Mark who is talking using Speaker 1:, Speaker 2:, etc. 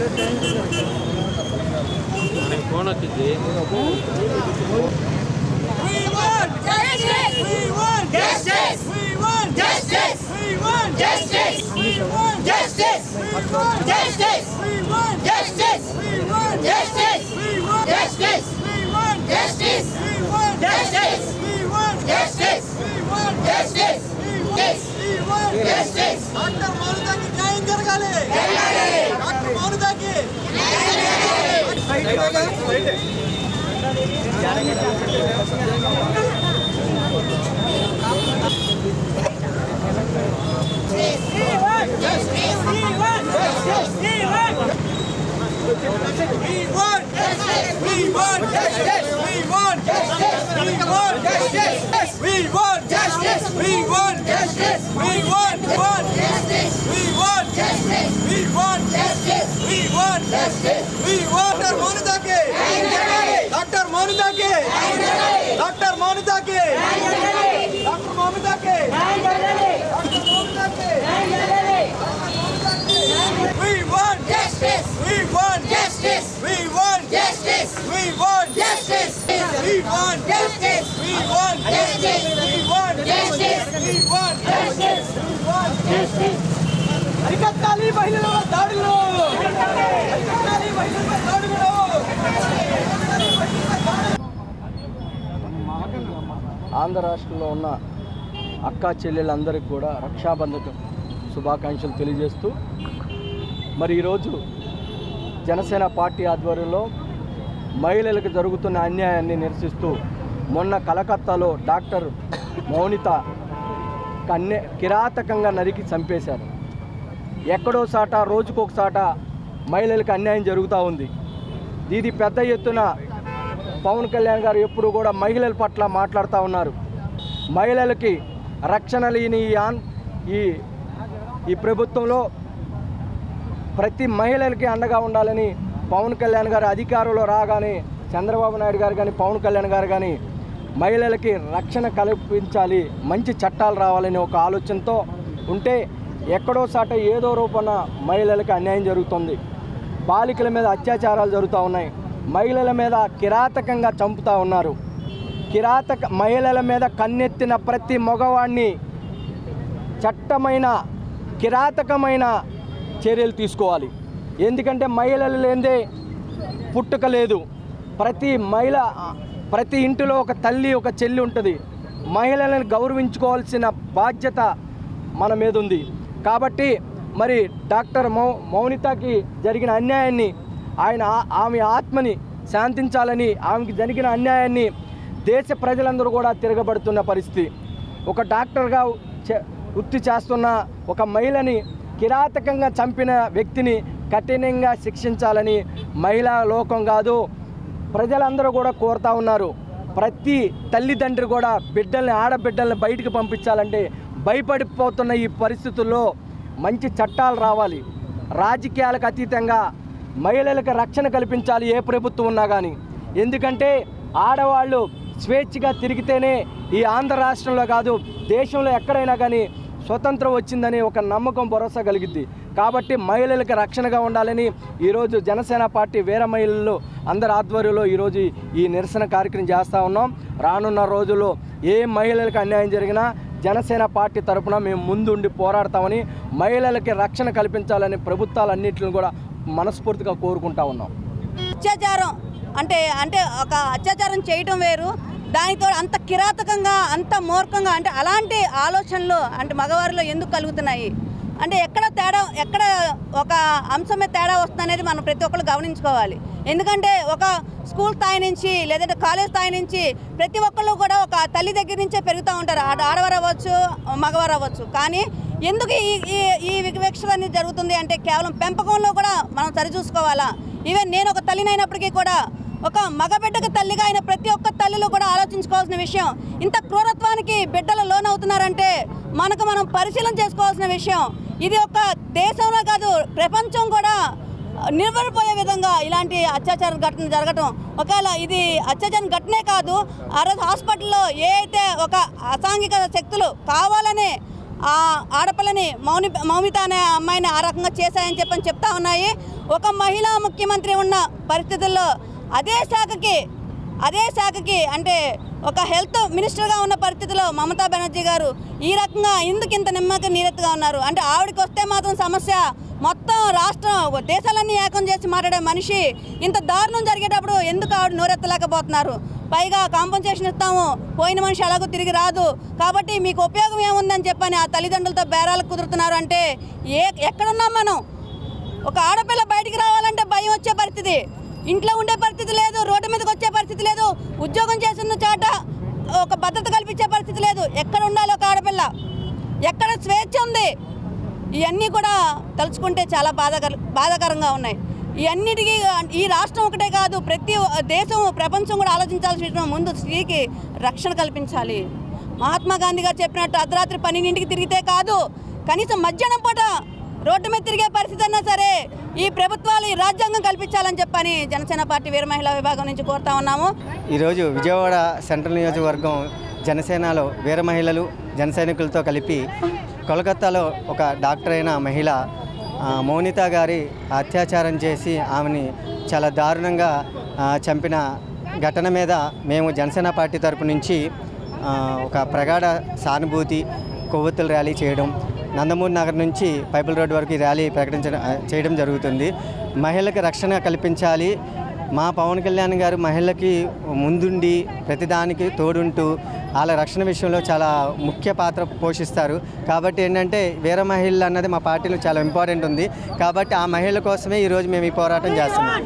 Speaker 1: I'm gonna this.
Speaker 2: We want justice! We want justice! We want justice! We! We want justice! We! Justice. అరికట్టాలి మహిళల దాడులు!
Speaker 3: ఆంధ్ర రాష్ట్రంలో ఉన్న అక్కా చెల్లెళ్ళందరికీ కూడా రక్షాబంధక శుభాకాంక్షలు తెలియజేస్తూ మరి ఈరోజు జనసేన పార్టీ ఆధ్వర్యంలో మహిళలకు జరుగుతున్న అన్యాయాన్ని నిరసిస్తూ మొన్న కలకత్తాలో డాక్టర్ మౌనిత కన్య కిరాతకంగా నరికి చంపేశారు. ఎక్కడో సాట రోజుకొక సాట మహిళలకు అన్యాయం జరుగుతూ ఉంది. ఇది పెద్ద ఎత్తున పవన్ కళ్యాణ్ గారు ఎప్పుడు కూడా మహిళల పట్ల మాట్లాడుతూ ఉన్నారు. మహిళలకి రక్షణ లేని ఈ ఆన్ ఈ ఈ ప్రభుత్వంలో ప్రతి మహిళలకి అండగా ఉండాలని పవన్ కళ్యాణ్ గారు అధికారంలో రాగానే చంద్రబాబు నాయుడు గారు కానీ పవన్ కళ్యాణ్ గారు కానీ మహిళలకి రక్షణ కల్పించాలి మంచి చట్టాలు రావాలని ఒక ఆలోచనతో ఉంటే ఎక్కడో సాట ఏదో రూపాన మహిళలకు అన్యాయం జరుగుతుంది. బాలికల మీద అత్యాచారాలు జరుగుతూ ఉన్నాయి. మహిళల మీద కిరాతకంగా చంపుతూ ఉన్నారు. కిరాతక మహిళల మీద కన్నెత్తిన ప్రతి మగవాడిని చట్టమైన కిరాతకమైన చర్యలు తీసుకోవాలి. ఎందుకంటే మహిళలు లేనిదే పుట్టుక లేదు. ప్రతి మహిళ ప్రతి ఇంటిలో ఒక తల్లి ఒక చెల్లి ఉంటుంది. మహిళలను గౌరవించుకోవాల్సిన బాధ్యత మన మీద ఉంది. కాబట్టి మరి డాక్టర్ మౌ మౌనితకి జరిగిన అన్యాయాన్ని ఆయన ఆమె ఆత్మని శాంతించాలని ఆమెకి జరిగిన అన్యాయాన్ని దేశ ప్రజలందరూ కూడా తిరగబడుతున్న పరిస్థితి. ఒక డాక్టర్గా చే- వృత్తి చేస్తున్న ఒక మహిళని కిరాతకంగా చంపిన వ్యక్తిని కఠినంగా శిక్షించాలని మహిళా లోకం కాదు ప్రజలందరూ కూడా కోరుతా ఉన్నారు. ప్రతి తల్లిదండ్రి కూడా బిడ్డల్ని ఆడబిడ్డల్ని బయటికి పంపించాలంటే భయపడిపోతున్న ఈ పరిస్థితుల్లో మంచి చట్టాలు రావాలి. రాజకీయాలకు అతీతంగా మహిళలకు రక్షణ కల్పించాలి ఏ ప్రభుత్వం ఉన్నా కానీ ఎందుకంటే ఆడవాళ్ళు స్వేచ్ఛగా తిరిగితేనే ఈ ఆంధ్ర రాష్ట్రంలో కాదు దేశంలో ఎక్కడైనా కానీ స్వతంత్రం వచ్చిందని ఒక నమ్మకం భరోసా కలిగింది కాబట్టి మహిళలకు రక్షణగా ఉండాలని ఈరోజు జనసేన పార్టీ వీర మహిళలు అందరి ఆధ్వర్యంలో ఈరోజు ఈ నిరసన కార్యక్రమం చేస్తూ ఉన్నాం. రానున్న రోజుల్లో ఏ మహిళలకు అన్యాయం జరిగినా జనసేన పార్టీ తరఫున మేము ముందుండి పోరాడతామని మహిళలకి రక్షణ కల్పించాలని ప్రభుత్వాలన్నింటిని కూడా మనస్ఫూర్తిగా కోరుకుంటా ఉన్నాం.
Speaker 4: అత్యాచారం అంటే అంటే ఒక అత్యాచారం చేయటం వేరు. దానితో అంత కిరాతకంగా అంత మూర్ఖంగా అంటే అలాంటి ఆలోచనలు అంటే మగవారిలో ఎందుకు కలుగుతున్నాయి? అంటే ఎక్కడ తేడా ఎక్కడ ఒక అంశమే తేడా వస్తుందనేది మనం ప్రతి ఒక్కరు గమనించుకోవాలి. ఎందుకంటే ఒక స్కూల్ స్థాయి నుంచి లేదంటే కాలేజ్ స్థాయి నుంచి ప్రతి ఒక్కళ్ళు కూడా ఒక తల్లి దగ్గర నుంచే పెరుగుతూ ఉంటారు. ఆడవారు అవ్వచ్చు మగవారు అవ్వచ్చు. కానీ ఎందుకు ఈ ఈ ఈ వివక్షత అనేది జరుగుతుంది అంటే కేవలం పెంపకంలో కూడా మనం సరిచూసుకోవాలా? ఈవెన్ నేను ఒక తల్లినైనప్పటికీ కూడా ఒక మగబిడ్డకు తల్లిగా అయిన ప్రతి ఒక్క తల్లిలో కూడా ఆలోచించుకోవాల్సిన విషయం ఇంత క్రూరత్వానికి బిడ్డలు లోనవుతున్నారంటే మనకు మనం పరిశీలన చేసుకోవాల్సిన విషయం. ఇది ఒక దేశంలో కాదు ప్రపంచం కూడా నిలబడిపోయే విధంగా ఇలాంటి అత్యాచార ఘటన జరగటం. ఒకవేళ ఇది అత్యాచారం ఘటనే కాదు ఆ రోజు హాస్పిటల్లో ఏ అయితే ఒక అసాంఘిక శక్తులు కావాలని ఆ ఆడపిల్లని మౌని మౌమిత అనే అమ్మాయిని ఆ రకంగా చేశాయని చెప్పని చెప్తా ఉన్నాయి. ఒక మహిళా ముఖ్యమంత్రి ఉన్న పరిస్థితుల్లో అదే శాఖకి అదే శాఖకి అంటే ఒక హెల్త్ మినిస్టర్గా ఉన్న పరిస్థితిలో మమతా బెనర్జీ గారు ఈ రకంగా ఎందుకు ఇంత నిమ్మక నీరెత్తుగా ఉన్నారు. అంటే ఆవిడకి వస్తే మాత్రం సమస్య మొత్తం రాష్ట్రం దేశాలన్నీ ఏకం చేసి మాట్లాడే మనిషి ఇంత దారుణం జరిగేటప్పుడు ఎందుకు ఆవిడ నోరెత్తలేకపోతున్నారు? పైగా కాంపన్సేషన్ ఇస్తాము పోయిన మనిషి ఎలాగో తిరిగి రాదు. కాబట్టి మీకు ఉపయోగం ఏముందని చెప్పని ఆ తల్లిదండ్రులతో బేరాలకు కుదురుతున్నారు అంటే ఏ ఎక్కడున్నాం మనం? ఒక ఆడపిల్ల బయటికి రావాలంటే భయం వచ్చే పరిస్థితి. ఇంట్లో ఉండే పరిస్థితి లేదు రోడ్డు మీదకి వచ్చే పరిస్థితి లేదు ఉద్యోగం చేస్తున్న చోట ఒక భద్రత కల్పించే పరిస్థితి లేదు. ఎక్కడ ఉండాలి ఒక ఆడపిల్ల? ఎక్కడ స్వేచ్ఛ ఉంది? ఇవన్నీ కూడా తలుచుకుంటే చాలా బాధాకర బాధాకరంగా ఉన్నాయి. ఇవన్నిటికీ ఈ రాష్ట్రం ఒకటే కాదు ప్రతి దేశం ప్రపంచం కూడా ఆలోచించాల్సి విషయం ముందు స్త్రీకి రక్షణ కల్పించాలి. మహాత్మా గాంధీ గారు చెప్పినట్టు అర్ధరాత్రి పన్నెండింటికి తిరిగితే కాదు కనీసం మధ్యాహ్నం పూట రోడ్డు మీద తిరిగే పరిస్థితి అన్నా సరే ఈ ప్రభుత్వాలు ఈ రాజ్యాంగం కల్పించాలని చెప్పని జనసేన పార్టీ వీర మహిళా విభాగం నుంచి కోరుతా ఉన్నాము.
Speaker 5: ఈరోజు విజయవాడ సెంట్రల్ నియోజకవర్గం జనసేనలో వీర మహిళలు జన సైనికులతో కలిపి కోలకత్తాలో ఒక డాక్టర్ అయిన మహిళ మౌనిత గారి అత్యాచారం చేసి ఆమెని చాలా దారుణంగా చంపిన ఘటన మీద మేము జనసేన పార్టీ తరపు నుంచి ఒక ప్రగాఢ సానుభూతి కొవ్వొత్తులు ర్యాలీ చేయడం నందమూరి నగర్ నుంచి పైపుల్ రోడ్ వరకు ఈ ర్యాలీ ప్రకటించడం చేయడం జరుగుతుంది. మహిళలకు రక్షణ కల్పించాలి. మా పవన్ కళ్యాణ్ గారు మహిళకి ముందుండి ప్రతిదానికి తోడుంటూ వాళ్ళ రక్షణ విషయంలో చాలా ముఖ్య పాత్ర పోషిస్తారు. కాబట్టి ఏంటంటే వీర మహిళలు అన్నది మా పార్టీలో చాలా ఇంపార్టెంట్ ఉంది. కాబట్టి ఆ మహిళల కోసమే ఈరోజు మేము ఈ పోరాటం చేస్తున్నాం.